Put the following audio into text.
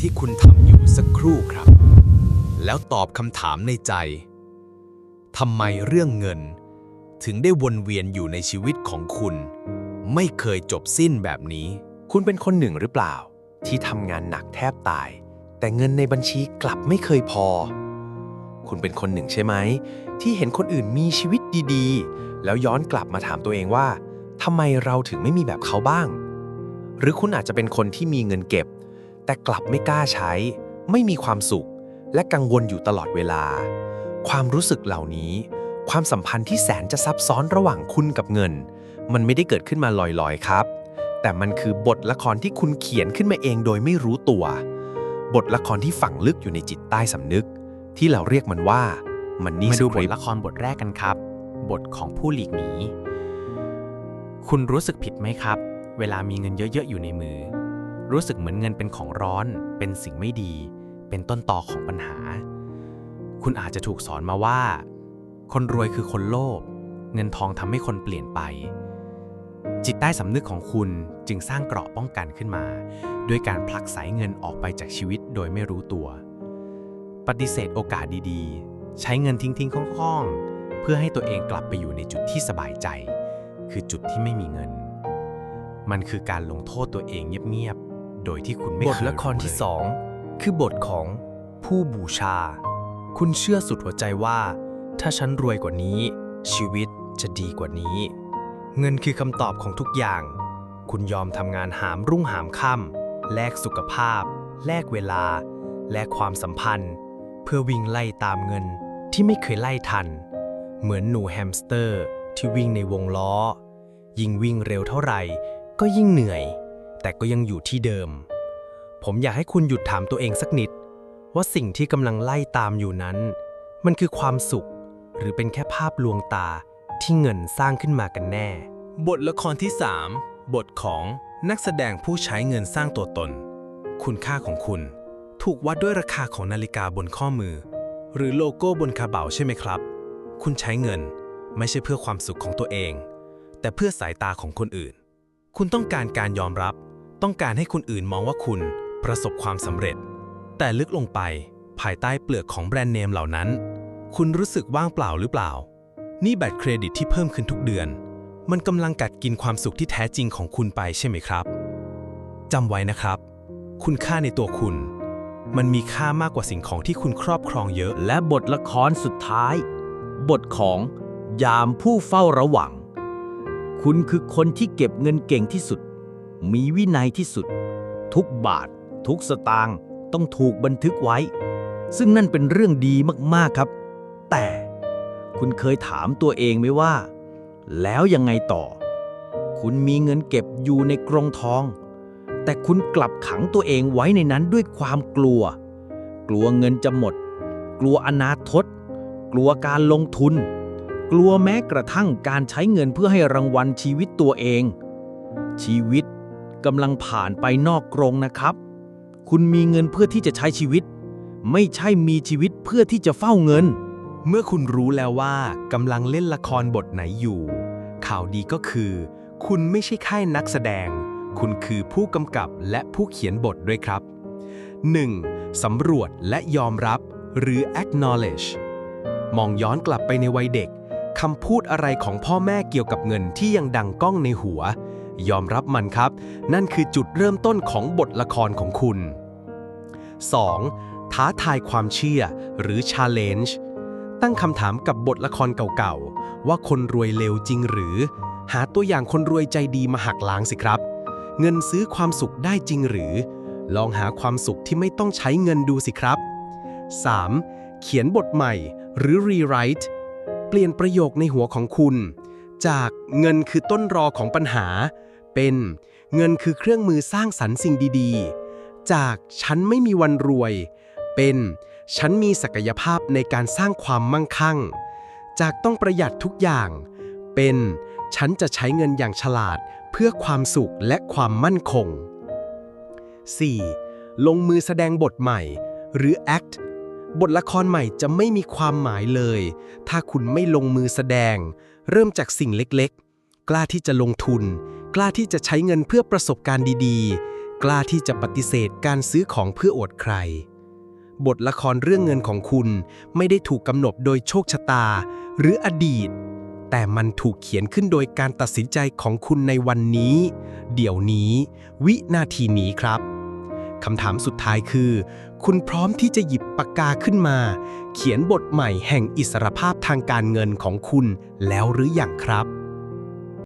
ที่คุณทำอยู่สักครู่ครับ แล้วตอบคำถามในใจทำไมเรื่องเงิน ถึงได้วนเวียนอยู่ในชีวิตของคุณ ไม่เคยจบสิ้นแบบนี้ คุณเป็นคนหนึ่งหรือเปล่า ที่ทำงานหนักแทบตาย แต่เงินในบัญชีกลับไม่เคยพอ คุณเป็นคนหนึ่งใช่ไหม ที่เห็นคนอื่นมีชีวิตดีๆ แล้วย้อนกลับมาถามตัวเองว่าทำไมเราถึงไม่มีแบบเขาบ้าง หรือคุณอาจจะเป็นคนที่มีเงินเก็บ แต่กลับไม่กล้าใช้ ไม่มีความสุข และกังวลอยู่ตลอดเวลา ความรู้สึกเหล่านี้ ความสัมพันธ์ที่แสนจะซับซ้อนระหว่างคุณกับเงิน มันไม่ได้เกิดขึ้นมาลอยๆครับ แต่มันคือบทละครที่คุณเขียนขึ้นมาเองโดยไม่รู้ตัว บทละครที่ฝังลึกอยู่ในจิตใต้สำนึก ที่เราเรียกมันว่ามันนี่มาดูบทละครบทแรกกันครับ บทของผู้หลีกหนีคุณรู้สึกผิดไหมครับ เวลามีเงินเยอะๆอยู่ในมือ รู้สึกเหมือนเงินเป็นของร้อน เป็นสิ่งไม่ดี เป็นต้นตอของปัญหา คุณอาจจะถูกสอนมาว่า คนรวยคือคนโลภ เงินทองทำให้คนเปลี่ยนไป จิตใต้สำนึกของคุณจึงสร้างเกราะป้องกันขึ้นมา ด้วยการผลักสายเงินออกไปจากชีวิตโดยไม่รู้ตัว ปฏิเสธโอกาสดีๆ ใช้เงินทิ้งๆคล่องๆ เพื่อให้ตัวเองกลับไปอยู่ในจุดที่สบายใจ คือจุดที่ไม่มีเงินมันคือการลงโทษตัวเองเงียบๆ โดยที่คุณไม่บเคทยละครที่เลยสองคือบทของผู้บูชา คุณเชื่อสุดหัวใจว่า ถ้าฉันรวยกว่านี้ ชีวิตจะดีกว่านี้ เงินคือคำตอบของทุกอย่าง คุณยอมทำงานหามรุ่งหามค่ำแลกสุขภาพ แลกเวลา แลกความสัมพันธ์ เพื่อวิ่งไล่ตามเงินที่ไม่เคยไล่ทัน เหมือนหนูแฮมสเตอร์ที่วิ่งในวงล้อ ยิ่งวิ่งเร็วเท่าไหร่ ก็ยิ่งเหนื่อย แต่ก็ยังอยู่ที่เดิม ผมอยากให้คุณหยุดถามตัวเองสักนิด ว่าสิ่งที่กำลังไล่ตามอยู่นั้น มันคือความสุข หรือเป็นแค่ภาพลวงตาที่เงินสร้างขึ้นมากันแน่ บทละครที่ 3 บทของนักแสดงผู้ใช้เงินสร้างตัวตน คุณค่าของคุณ ถูกวัดด้วยราคาของนาฬิกาบนข้อมือ หรือโลโก้บนกระเป๋าใช่ไหมครับ คุณใช้เงินไม่ใช่เพื่อความสุขของตัวเอง แต่เพื่อสายตาของคนอื่น คุณต้องการการยอมรับ ต้องการให้คนอื่นมองว่าคุณประสบความสำเร็จ แต่ลึกลงไปภายใต้เปลือกของแบรนด์เนมเหล่านั้น คุณรู้สึกว่างเปล่าหรือเปล่า นี่บัตรเครดิตที่เพิ่มขึ้นทุกเดือน มันกำลังกัดกินความสุขที่แท้จริงของคุณไปใช่ไหมครับจำไว้นะครับ คุณค่าในตัวคุณ มันมีค่ามากกว่าสิ่งของที่คุณครอบครองเยอะ และบทละครสุดท้าย บทของยามผู้เฝ้าระวัง คุณคือคนที่เก็บเงินเก่งที่สุด มีวินัยที่สุด ทุกบาท ทุกสตางค์ต้องถูกบันทึกไว้ ซึ่งนั่นเป็นเรื่องดีมากๆครับ แต่คุณเคยถามตัวเองไหมว่า แล้วยังไงต่อ คุณมีเงินเก็บอยู่ในกรงทอง แต่คุณกลับขังตัวเองไว้ในนั้นด้วยความกลัว กลัวเงินจะหมด กลัวอนาคตกลัวการลงทุน กลัวแม้กระทั่งการใช้เงินเพื่อให้รางวัลชีวิตตัวเอง ชีวิต กำลังผ่านไปนอกกรงนะครับ คุณมีเงินเพื่อที่จะใช้ชีวิต ไม่ใช่มีชีวิตเพื่อที่จะเฝ้าเงิน เมื่อคุณรู้แล้วว่ากำลังเล่นละครบทไหนอยู่ ข่าวดีก็คือ คุณไม่ใช่แค่นักแสดง คุณคือผู้กำกับและผู้เขียนบทด้วยครับ 1. สำรวจและยอมรับ หรือ acknowledge มองย้อนกลับไปในวัยเด็กคำพูดอะไรของพ่อแม่เกี่ยวกับเงินที่ยังดังก้องในหัว ยอมรับมันครับ นั่นคือจุดเริ่มต้นของบทละครของคุณ 2. ท้าทายความเชื่อหรือ challenge ตั้งคำถามกับบทละครเก่าๆ ว่าคนรวยเลวจริงหรือ หาตัวอย่างคนรวยใจดีมาหักล้างสิครับ เงินซื้อความสุขได้จริงหรือ ลองหาความสุขที่ไม่ต้องใช้เงินดูสิครับ 3. เขียนบทใหม่หรือ rewrite เปลี่ยนประโยคในหัวของคุณ จากเงินคือต้นรอของปัญหา เป็น เงินคือเครื่องมือสร้างสรรค์สิ่งดีๆ จากฉันไม่มีวันรวย เป็น ฉันมีศักยภาพในการสร้างความมั่งคั่ง จากต้องประหยัดทุกอย่าง เป็น ฉันจะใช้เงินอย่างฉลาดเพื่อความสุขและความมั่นคง 4. ลงมือแสดงบทใหม่ หรือ act บทละครใหม่จะไม่มีความหมายเลย ถ้าคุณไม่ลงมือแสดง เริ่มจากสิ่งเล็กๆ กล้าที่จะลงทุน กล้าที่จะใช้เงินเพื่อประสบการณ์ดีๆ กล้าที่จะปฏิเสธการซื้อของเพื่ออวดใคร บทละครเรื่องเงินของคุณไม่ได้ถูกกำหนดโดยโชคชะตา หรืออดีต แต่มันถูกเขียนขึ้นโดยการตัดสินใจของคุณในวันนี้ เดี๋ยวนี้ วินาทีนี้ครับคำถามสุดท้ายคือ คุณพร้อมที่จะหยิบปากกาขึ้นมา เขียนบทใหม่แห่งอิสรภาพทางการเงินของคุณแล้วหรืออยังครับ